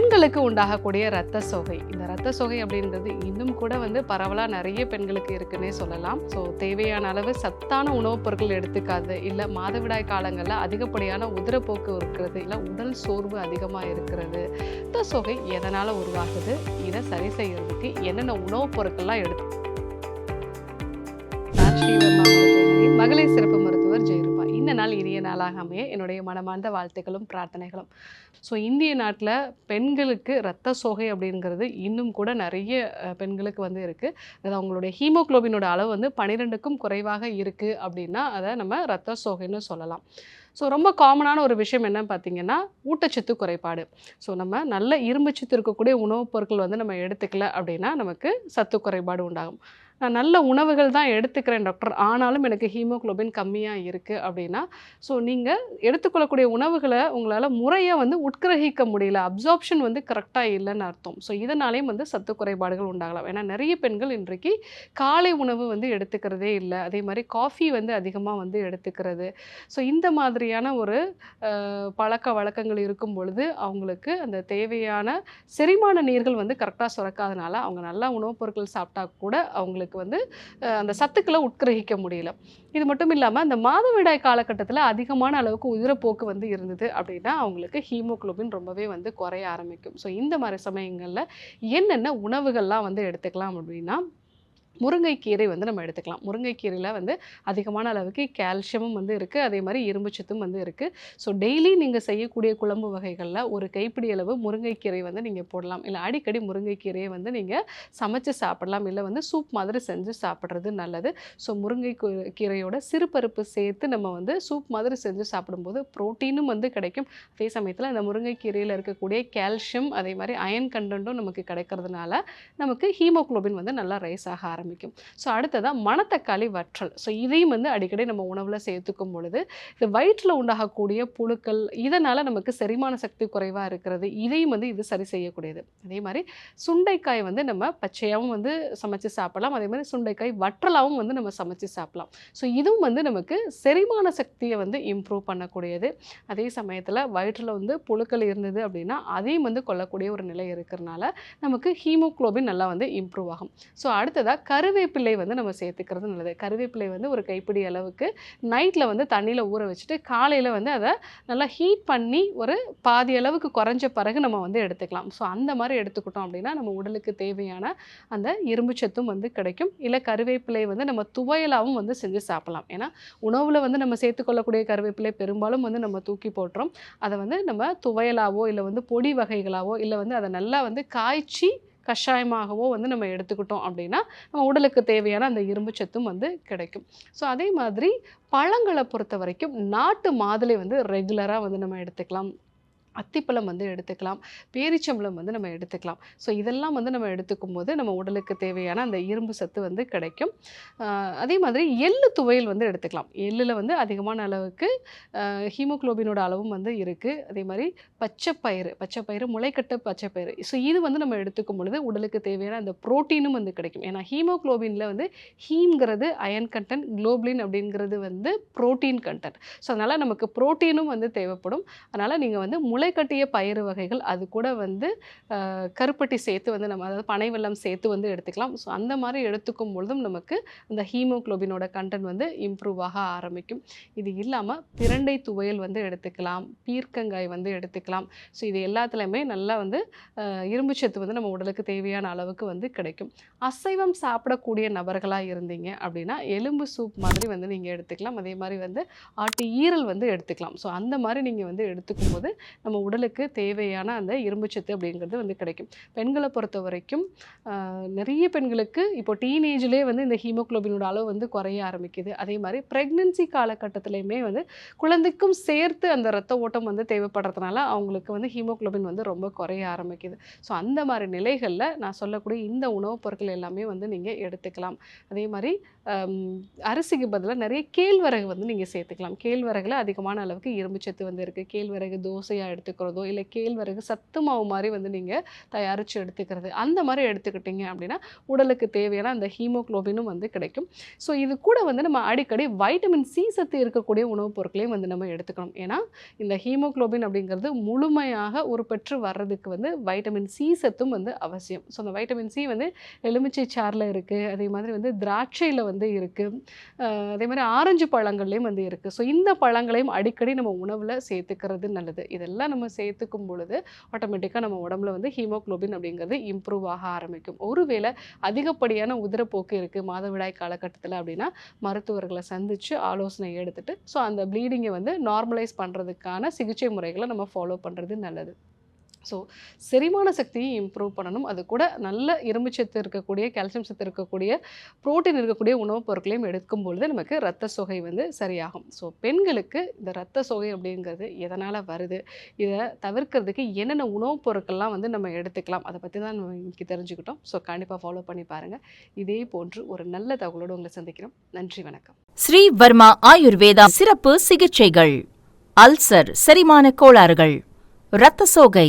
பெண்களுக்கு உண்டாகக்கூடிய இரத்த சோகை. இந்த இரத்த சோகை அப்படின்றது இன்னும் கூட வந்து பரவலாக நிறைய பெண்களுக்கு இருக்குன்னே சொல்லலாம். ஸோ தேவையான அளவு சத்தான உணவுப் பொருட்கள் எடுத்துக்காது. இல்லை மாதவிடாய் காலங்களில் அதிகப்படியான உதிரப்போக்கு இருக்கிறது. இல்லை உடல் சோர்வு அதிகமாக இருக்கிறது. இரத்த சோகை எதனால் உருவாகுது? இதை சரி செய்யறதுக்கு என்னென்ன உணவுப் பொருட்கள்லாம் எடுத்து மகளிர் சிறப்பு மருத்துவர் ஜெயரு இந்த நாள் இனிய நாளாக அமைய என்னுடைய மனமார்ந்த வாழ்த்துக்களும் பிரார்த்தனைகளும். ஸோ இந்திய நாட்டில் பெண்களுக்கு இரத்த சோகை அப்படிங்கிறது இன்னும் கூட நிறைய பெண்களுக்கு வந்து இருக்குது அது அவங்களுடைய ஹீமோகுளோபினோட அளவு வந்து பன்னிரெண்டுக்கும் குறைவாக இருக்குது அப்படின்னா அதை நம்ம இரத்த சோகைன்னு சொல்லலாம். ஸோ ரொம்ப காமனான ஒரு விஷயம் என்னன்னு பார்த்தீங்கன்னா ஊட்டச்சத்து குறைபாடு. ஸோ நம்ம நல்ல இரும்புச்சத்து இருக்கக்கூடிய உணவுப் பொருட்கள் வந்து நம்ம எடுத்துக்கல அப்படின்னா நமக்கு சத்து குறைபாடு உண்டாகும். நான் நல்ல உணவுகள் தான் எடுத்துக்கிறேன் டாக்டர். ஆனாலும் எனக்கு ஹீமோகுளோபின் கம்மியாக இருக்குது அப்படின்னா ஸோ நீங்கள் எடுத்துக்கொள்ளக்கூடிய உணவுகளை உங்களால் முறையாக வந்து உட்கிரகிக்க முடியல. அப்சார்ப்ஷன் வந்து கரெக்டாக இல்லைன்னு அர்த்தம். ஸோ இதனாலேயும் வந்து சத்து குறைபாடுகள் உண்டாகலாம். ஏன்னா நிறைய பெண்கள் இன்றைக்கு காலை உணவு வந்து எடுத்துக்கிறதே இல்லை. அதே மாதிரி காஃபி வந்து அதிகமாக வந்து எடுத்துக்கிறது. ஸோ இந்த மாதிரியான ஒரு பழக்க வழக்கங்கள் இருக்கும் பொழுது அவங்களுக்கு அந்த தேவையான செரிமான நீர்கள் வந்து கரெக்டாக சுரக்காதனால அவங்க நல்லா உணவுப் பொருட்கள் சாப்பிட்டா கூட அவங்களுக்கு வந்து அந்த சத்துக்களை உட்கிரகிக்க முடியல. இது மட்டும் இல்லாமல் அந்த மாதவிடாய் காலகட்டத்தில் அதிகமான அளவுக்கு உதிரப்போக்கு வந்து இருந்தது அப்படின்னா அவங்களுக்கு ஹீமோகுளோபின் ரொம்பவே வந்து குறைய ஆரம்பிக்கும். ஸோ இந்த மாதிரி சமயங்களில் என்னென்ன உணவுகள்லாம் வந்து எடுத்துக்கலாம் அப்படின்னா முருங்கைக்கீரை வந்து நம்ம எடுத்துக்கலாம். முருங்கைக்கீரையில் வந்து அதிகமான அளவுக்கு கால்சியமும் வந்து இருக்குது அதே மாதிரி இரும்புச்சத்தும் வந்து இருக்குது ஸோ டெய்லி நீங்கள் செய்யக்கூடிய குழம்பு வகைகளில் ஒரு கைப்பிடி அளவு முருங்கைக்கீரை வந்து நீங்கள் போடலாம். இல்லை அடிக்கடி முருங்கைக்கீரையை வந்து நீங்கள் சமைச்சு சாப்பிடலாம். இல்லை வந்து சூப் மாதிரி செஞ்சு சாப்பிட்றது நல்லது. ஸோ முருங்கை கீரையோட சிறுபருப்பு சேர்த்து நம்ம வந்து சூப் மாதிரி செஞ்சு சாப்பிடும்போது ப்ரோட்டீனும் வந்து கிடைக்கும். அதே சமயத்தில் அந்த முருங்கைக்கீரையில் இருக்கக்கூடிய கால்சியம் அதே மாதிரி அயன் கண்டென்ட்டும் நமக்கு கிடைக்கிறதுனால நமக்கு ஹீமோகுளோபின் வந்து நல்லா ரைஸ் ஆக ஆரம்பிக்கும். ஸோ அடுத்ததாக மணத்தக்காளி வற்றல். ஸோ இதையும் வந்து அடிக்கடி நம்ம உணவில் சேர்த்துக்கும் பொழுது இது வயிற்றில் உண்டாகக்கூடிய புழுக்கள் இதனால் நமக்கு செரிமான சக்தி குறைவாக இருக்கிறது. இதையும் வந்து இது சரி செய்யக்கூடியது. அதே மாதிரி சுண்டைக்காய் வந்து நம்ம பச்சையாகவும் வந்து சமைச்சு சாப்பிடலாம். அதே மாதிரி சுண்டைக்காய் வற்றலாகவும் வந்து நம்ம சமைச்சு சாப்பிடலாம். ஸோ இதுவும் வந்து நமக்கு செரிமான சக்தியை வந்து இம்ப்ரூவ் பண்ணக்கூடியது. அதே சமயத்தில் வயிற்றில் வந்து புழுக்கள் இருந்தது அப்படின்னா அதையும் வந்து கொல்லக்கூடிய ஒரு நிலை இருக்கிறனால நமக்கு ஹீமோகுளோபின் நல்லா வந்து இம்ப்ரூவ் ஆகும். ஸோ அடுத்ததாக கருவேப்பிலை வந்து நம்ம சேர்த்துக்கிறது நல்லது. கருவேப்பிலை வந்து ஒரு கைப்பிடி அளவுக்கு நைட்டில் வந்து தண்ணியில் ஊற வச்சுட்டு காலையில் வந்து அதை நல்லா ஹீட் பண்ணி ஒரு பாதி அளவுக்கு குறைஞ்ச பிறகு நம்ம வந்து எடுத்துக்கலாம். ஸோ அந்த மாதிரி எடுத்துக்கிட்டோம் அப்படின்னா நம்ம உடலுக்கு தேவையான அந்த இரும்புச்சத்தும் வந்து கிடைக்கும். இல்லை கருவேப்பிலை வந்து நம்ம துவையலாகவும் வந்து செஞ்சு சாப்பிடலாம். ஏன்னா உணவில் வந்து நம்ம சேர்த்துக்கொள்ளக்கூடிய கருவேப்பிலை பெரும்பாலும் வந்து நம்ம தூக்கி போட்டுறோம் அதை வந்து நம்ம துவையலாவோ இல்லை வந்து பொடி வகைகளாவோ இல்லை வந்து அதை நல்லா வந்து காய்ச்சி கஷாயமாகவோ வந்து நம்ம எடுத்துக்கிட்டோம் அப்படின்னா நம்ம உடலுக்கு தேவையான அந்த இரும்பு சத்தும் வந்து கிடைக்கும். ஸோ அதே மாதிரி பழங்களை பொறுத்த வரைக்கும் நாட்டு மாதுளை வந்து ரெகுலராக வந்து நம்ம எடுத்துக்கலாம். அத்திப்பழம் வந்து எடுத்துக்கலாம் பேரிச்சம்பழம் வந்து நம்ம எடுத்துக்கலாம். ஸோ இதெல்லாம் வந்து நம்ம எடுத்துக்கும் போது நம்ம உடலுக்கு தேவையான அந்த இரும்பு சத்து வந்து கிடைக்கும். அதே மாதிரி எள்ளு துவையல் வந்து எடுத்துக்கலாம். எள்ளில் வந்து அதிகமான அளவுக்கு ஹீமோகுளோபினோட அளவும் வந்து இருக்குது அதே மாதிரி பச்சைப்பயிறு பச்சைப்பயிறு முளைக்கட்டு பச்சைப்பயிறு ஸோ இது வந்து நம்ம எடுத்துக்கும் பொழுது உடலுக்கு தேவையான அந்த ப்ரோட்டீனும் வந்து கிடைக்கும். ஏன்னா ஹீமோகுளோபினில் வந்து ஹீம்ங்கிறது அயன் கண்டென்ட் குளோபின் அப்படிங்கிறது வந்து ப்ரோட்டீன் கண்டென்ட். ஸோ அதனால் நமக்கு புரோட்டீனும் வந்து தேவைப்படும். அதனால் நீங்கள் வந்து முளை கட்டிய பயிறு வகைகள் அது கூட வந்து கருப்பட்டி சேர்த்து வந்து நம்ம அதாவது பனை வெள்ளம் சேர்த்து வந்து எடுத்துக்கலாம். ஸோ அந்த மாதிரி எடுத்துக்கும் பொழுதும் நமக்கு இந்த ஹீமோகுளோபினோட கண்டென்ட் வந்து இம்ப்ரூவ் ஆக ஆரம்பிக்கும். இது இல்லாமல் பிரண்டை துவையல் வந்து எடுத்துக்கலாம் பீர்க்கங்காய் வந்து எடுத்துக்கலாம். ஸோ இது எல்லாத்துலேயுமே நல்லா வந்து இரும்பு சத்து வந்து நம்ம உடலுக்கு தேவையான அளவுக்கு வந்து கிடைக்கும். அசைவம் சாப்பிடக்கூடிய நபர்களாக இருந்தீங்க அப்படின்னா எலும்பு சூப் மாதிரி வந்து நீங்கள் எடுத்துக்கலாம். அதே மாதிரி வந்து ஆட்டு ஈரல் வந்து எடுத்துக்கலாம். ஸோ அந்த மாதிரி நீங்கள் வந்து எடுத்துக்கும் போது நம்ம உடலுக்கு தேவையான அந்த இரும்புச்சத்து அப்படிங்கிறது வந்து கிடைக்கும். பெண்களை பொறுத்த வரைக்கும் நிறைய பெண்களுக்கு இப்போ டீனேஜ்லேயே வந்து இந்த ஹீமோகுளோபினோட அளவு வந்து குறைய ஆரம்பிக்குது. அதே மாதிரி ப்ரெக்னென்சி காலகட்டத்திலையுமே வந்து குழந்தைக்கும் சேர்த்து அந்த ரத்த ஓட்டம் வந்து தேவைப்படுறதுனால அவங்களுக்கு வந்து ஹீமோகுளோபின் வந்து ரொம்ப குறைய ஆரம்பிக்குது. ஸோ அந்த மாதிரி நிலைகளில் நான் சொல்லக்கூடிய இந்த உணவுப் பொருட்கள் எல்லாமே வந்து நீங்கள் எடுத்துக்கலாம். அதே மாதிரி அரிசிக்கு பதிலாக நிறைய கேழ்வரகு வந்து நீங்கள் சேர்த்துக்கலாம். கேழ்வரகில் அதிகமான அளவுக்கு இரும்புச்சத்து வந்து இருக்குது கேழ்வரகு தோசையாக எடுத்துக்கிறதோ இல்லை கேழ்வரகு சத்து மாவு மாதிரி வந்து நீங்கள் தயாரித்து எடுத்துக்கிறது. அந்த மாதிரி எடுத்துக்கிட்டீங்க அப்படின்னா உடலுக்கு தேவையான அந்த ஹீமோக்ளோபினும் வந்து கிடைக்கும். ஸோ இது கூட வந்து நம்ம அடிக்கடி வைட்டமின் சி சத்து இருக்கக்கூடிய உணவுப் பொருட்களையும் வந்து நம்ம எடுத்துக்கணும். ஏன்னா இந்த ஹீமோக்ளோபின் அப்படிங்கிறது முழுமையாக உருப்பெற்று வர்றதுக்கு வந்து வைட்டமின் சி சத்தும் வந்து அவசியம். ஸோ அந்த வைட்டமின் சி வந்து எலுமிச்சை சாறில் இருக்குது அதே மாதிரி வந்து திராட்சையில் வந்து இருக்குது அதே மாதிரி ஆரஞ்சு பழங்கள்லேயும் வந்து இருக்குது ஸோ இந்த பழங்களையும் அடிக்கடி நம்ம உணவில் சேர்த்துக்கிறது நல்லது. இதெல்லாம் நம்ம சேர்த்துக்கும் பொழுது ஆட்டோமேட்டிக்காக நம்ம உடம்புல வந்து ஹீமோக்ளோபின் அப்படிங்கிறது இம்ப்ரூவ் ஆக ஆரம்பிக்கும். ஒருவேளை அதிகப்படியான உதிரப்போக்கு இருக்குது மாதவிடாய் காலகட்டத்தில் அப்படின்னா மருத்துவர்களை சந்தித்து ஆலோசனை எடுத்துட்டு ஸோ அந்த ப்ளீடிங்கை வந்து நார்மலைஸ் பண்ணுறதுக்கான சிகிச்சை முறைகளை நம்ம ஃபாலோ பண்ணுறது நல்லது. ஸோ செரிமான சக்தியும் இம்ப்ரூவ் பண்ணணும். அது கூட நல்ல இரும்பு சத்து இருக்கக்கூடிய கால்சியம் சத்து இருக்கக்கூடிய புரோட்டீன் இருக்கக்கூடிய உணவுப் பொருட்களையும் எடுக்கும் பொழுது நமக்கு ரத்த சொகை வந்து சரியாகும். ஸோ பெண்களுக்கு இந்த ரத்த சொகை அப்படிங்கிறது எதனால் வருது? இதை தவிர்க்கிறதுக்கு என்னென்ன உணவுப் பொருட்கள்லாம் வந்து நம்ம எடுத்துக்கலாம்? அதை பற்றி தான் நம்ம இன்னைக்கு தெரிஞ்சுக்கிட்டோம். ஸோ கண்டிப்பாக ஃபாலோ பண்ணி பாருங்கள் இதே போன்று ஒரு நல்ல தகவலோடு உங்களை சந்திக்கிறோம். நன்றி வணக்கம். ஸ்ரீ வர்மா ஆயுர்வேதா சிறப்பு சிகிச்சைகள். அல்சர் செரிமான கோளாறுகள். இரத்த சோகை.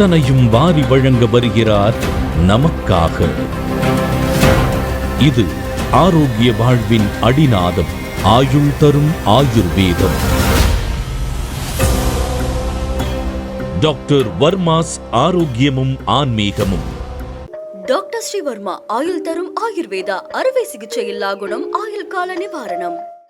அத்தனையும் வாரி வழங்க வருகிறார் நமக்காக. இது ஆரோக்கிய வாழ்வின் அடிநாதம் ஆயுள் தரும் ஆயுர்வேதம். டாக்டர் வர்மாஸ் ஆரோக்கியமும் ஆன்மீகமும். டாக்டர் ஸ்ரீவர்மா ஆயுள் தரும் ஆயுர்வேதா அறுவை சிகிச்சை இல்லா குணம் ஆயுள் கால நிவாரணம்.